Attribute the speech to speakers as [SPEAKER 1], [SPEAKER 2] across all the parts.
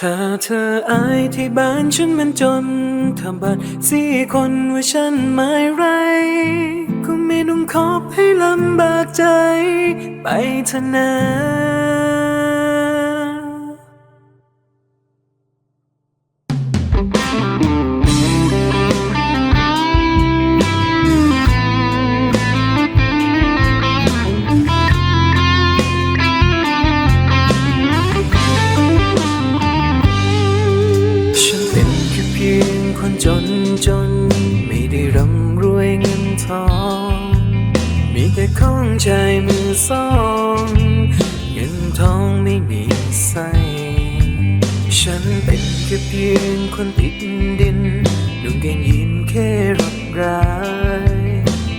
[SPEAKER 1] ถ้าเธออายที่บ้านฉันมันจนทำบัดสี่คนว่าฉันไม่ไร ก็ไม่ต้องขอบให้ลำบากใจ ไปเถอะนะ แต่ของใจมือสอง เงินทองไม่มีใส่ฉันเป็นแค่เพียงคนติดดินนุ่งแกงยีนแค่รับร้าย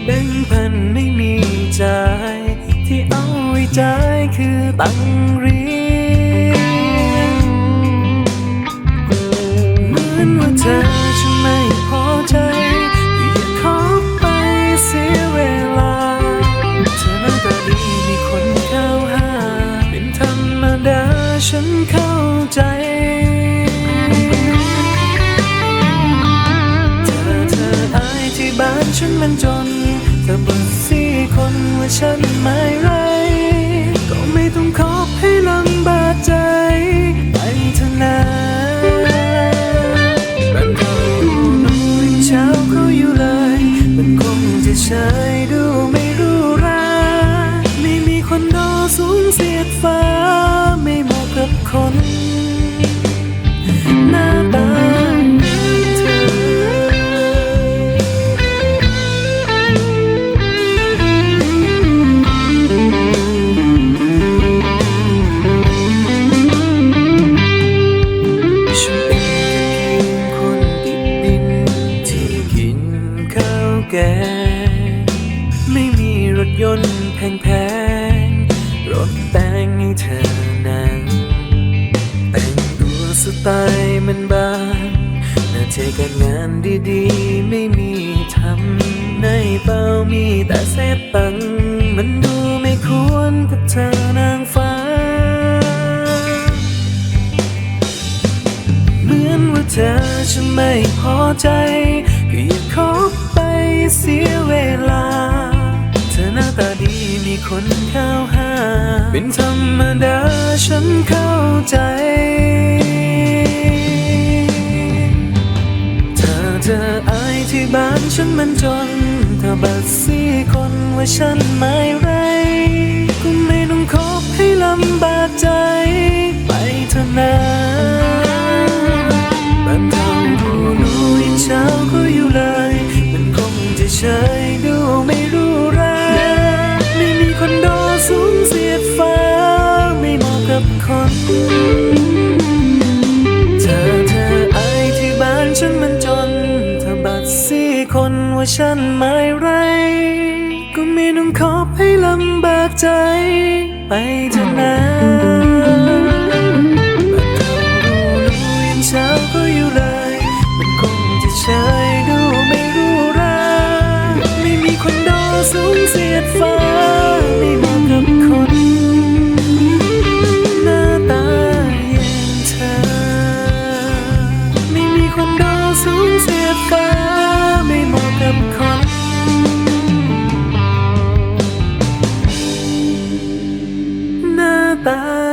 [SPEAKER 1] แบงค์พันไม่มีจ่าย ที่เอาไว้จ่ายคือตังรี ฉันมันจนเธอบอกสี่คนว่าฉันไม่ไร ก็ไม่ต้องขอบให้ลำบากใจไปเถอะนะบ้านเราหนุ่มเช้าเขาอยู่เลย มันคงจะเฉยดูไม่รู้รา ไม่มีคนโดสูงเสียดฟ้า แกงไม่มีรถยนต์แพงๆ รถแต่งให้เธอนั่งแต่งตัวสไตล์มันบางหน้าที่การงานดีๆ ไม่มีทำในเป้ามีแต่เซฟตังมันดูไม่ควรกับเธอนางฟ้า เหมือนว่าเธอจะไม่พอใจก็อย่าคบ เสียเวลา เธอหน้าตาดีมีคนเข้าหา เป็นธรรมดาฉันเข้าใจถ้าเธออายที่บ้านฉันมันจนถ้าบัดสีคนว่าฉันไม่ไรก็ไม่ต้องคบให้ลำบากใจ ไปเถอะนะ ฉันไม่ไร ก็ไม่ต้องขอให้ลำบากใจ ไปเถอะนะรู้ยันเช้าก็อยู่ร bye.